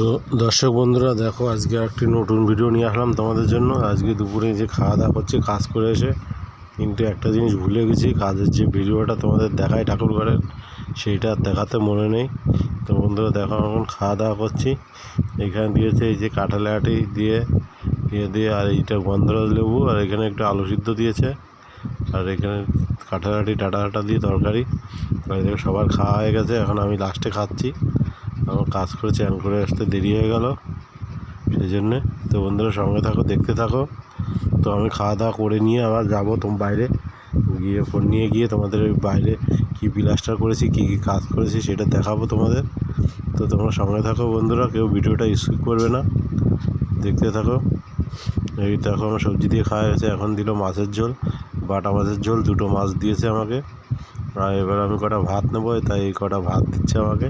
তো দর্শক বন্ধুরা, দেখো আজকে একটি নতুন ভিডিও নিয়ে আসলাম তোমাদের জন্য। আজকে দুপুরে যে খাওয়া দাওয়া করছি, কাজ করে এসে কিন্তু একটা জিনিস ভুলে গেছি। কাজের যে ভিডিওটা তোমাদের দেখায় ঠাকুর ঘরের সেইটা দেখাতে মনে নেই। তো বন্ধুরা, দেখো এখন খাওয়া দাওয়া করছি। এখানে দিয়েছে এই যে কাঁঠালে আটি দিয়ে দিয়ে দিয়ে, আর এইটা গন্ধরাজ লেবু, আর এখানে একটু আলু সিদ্ধ দিয়েছে। আর এখানে কাঁঠাল আটি, ডাটা ডাটা দিয়ে তরকারি। সবার খাওয়া হয়ে গেছে, এখন আমি লাস্টে খাচ্ছি। আমার কাজ করে চ্যান করে আসতে দেরি হয়ে গেল। সেই জন্যে তো বন্ধুরা সঙ্গে থাকো, দেখতে থাকো। তো আমি খাওয়া দাওয়া করে নিয়ে আবার যাব তোম বাইরে। গিয়ে ফোন নিয়ে গিয়ে তোমাদের ওই বাইরে কী প্লাস্টার করেছি, কী কী কাজ করেছি সেটা দেখাবো তোমাদের। তো তোমরা সঙ্গে থাকো বন্ধুরা, কেউ ভিডিওটা স্কিপ করবে না। দেখতে থাকো। এই দেখো আমার সবজি দিয়ে খাওয়া গেছে এখন দিল মাছের ঝোল, বাটা মাছের ঝোল, দুটো মাছ দিয়েছে আমাকে। আর এবার আমি কটা ভাত নেব, তাই এই কটা ভাত দিচ্ছে আমাকে।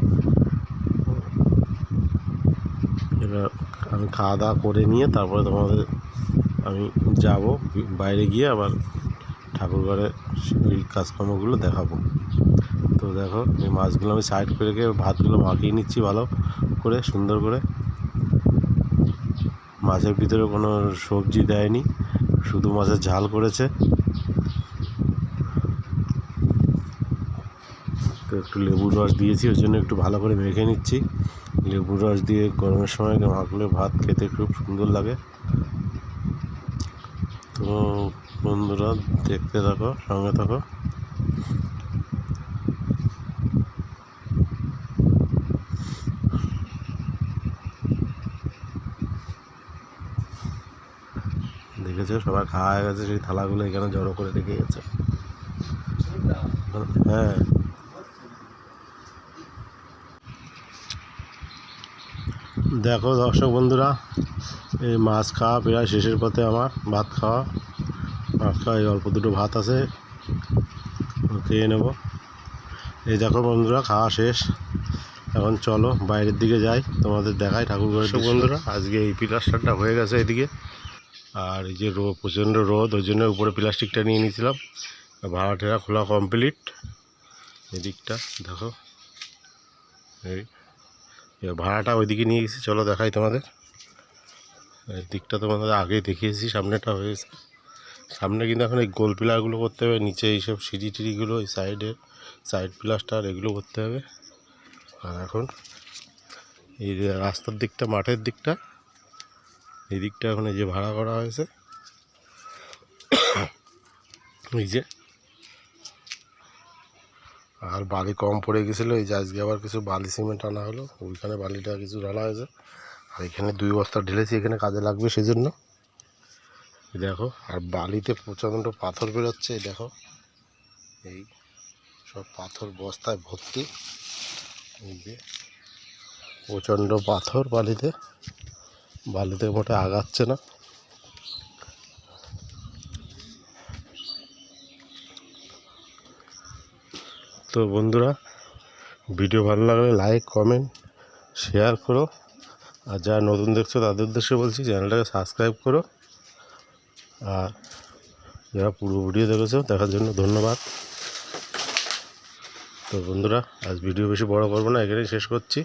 এবার আমি খাওয়া দাওয়া করে নিয়ে তারপরে তোমাদের আমি যাব। বাইরে গিয়ে আবার ঠাকুর ঘরে ওই কাজকর্মগুলো দেখাবো। তো দেখো, এই মাছগুলো আমি সাইড করে রেখে ভাতগুলো মাখিয়ে নিচ্ছি ভালো করে, সুন্দর করে। মাছের ভিতরে কোনো সবজি দেয়নি, শুধু মাছের ঝাল করেছে। তো একটু লেবুর রস দিয়েছি, ওই জন্য একটু ভালো করে মেখে নিচ্ছি। লেবুর রস দিয়ে গরমের সময় মাখলে ভাত খেতে খুব সুন্দর লাগে। তো বন্ধুরা, দেখতে থাকো, সঙ্গে থাকো। দেখেছ? সবাই খাওয়া হয়ে গেছে, সেই থালাগুলো এখানে জড়ো করে রেখে গেছে। হ্যাঁ। দেখো দর্শক বন্ধুরা এই মাছ খাওয়া প্রায় শেষের পথে আমার ভাত খাওয়া। ভাত খাওয়া এই অল্প দুটো ভাত আছে খেয়ে নেব। এই দেখো বন্ধুরা খাওয়া শেষ। এখন চলো বাইরের দিকে যাই তোমাদের দেখাই ঠাকুর ঘরের বন্ধুরা আজকে এই প্লাস্টারটা হয়ে গেছে এদিকে। আর এই যে রো প্রচণ্ড রোদ ওই জন্য উপরে প্লাস্টিকটা নিয়ে নিয়েছিলাম। ভাড়া ঠেরা খোলা কমপ্লিট এদিকটা দেখো। এই এবার ভাড়াটা ওইদিকে নিয়ে গেছি, চলো দেখাই তোমাদের। এই দিকটা তোমাদের আগেই দেখিয়েছি, সামনেটা হয়েছে সামনে কিন্তু এখন এই গোল পিলারগুলো করতে হবে, নিচে এইসব সিঁড়ি টিড়িগুলো এই সাইডে, সাইড প্লাস্টার এগুলো করতে হবে। আর এখন এই রাস্তার দিকটা, মাঠের দিকটা, এই দিকটা এখন এই যে ভাড়া করা হয়েছে। এই যে আর বালি কম পড়ে গেছিল, এই যে আবার কিছু বালি সিমেন্ট আনা হলো, ওইখানে বালিটা কিছু ঢালা হয়েছে। আর এখানে দুই বস্তা ঢেলেছি, এখানে কাজে লাগবে সেই জন্য দেখো, আর বালিতে প্রচণ্ড পাথর বেরোচ্ছে দেখো। এই সব পাথর বস্তায় ভর্তি। প্রচণ্ড পাথর বালিতে। বালিতে মোটে আগাচ্ছে না। তো বন্ধুরা, ভিডিও ভালো লাগলে লাইক কমেন্ট শেয়ার করো। আর যারা নতুন দেখছ, তাদের উদ্দেশ্যে বলছি, চ্যানেলটাকে সাবস্ক্রাইব করো। আর যারা পুরো ভিডিও দেখেছ, দেখার জন্য ধন্যবাদ। তো বন্ধুরা, আজ ভিডিও বেশি বড় করব না, এখানেই শেষ করছি।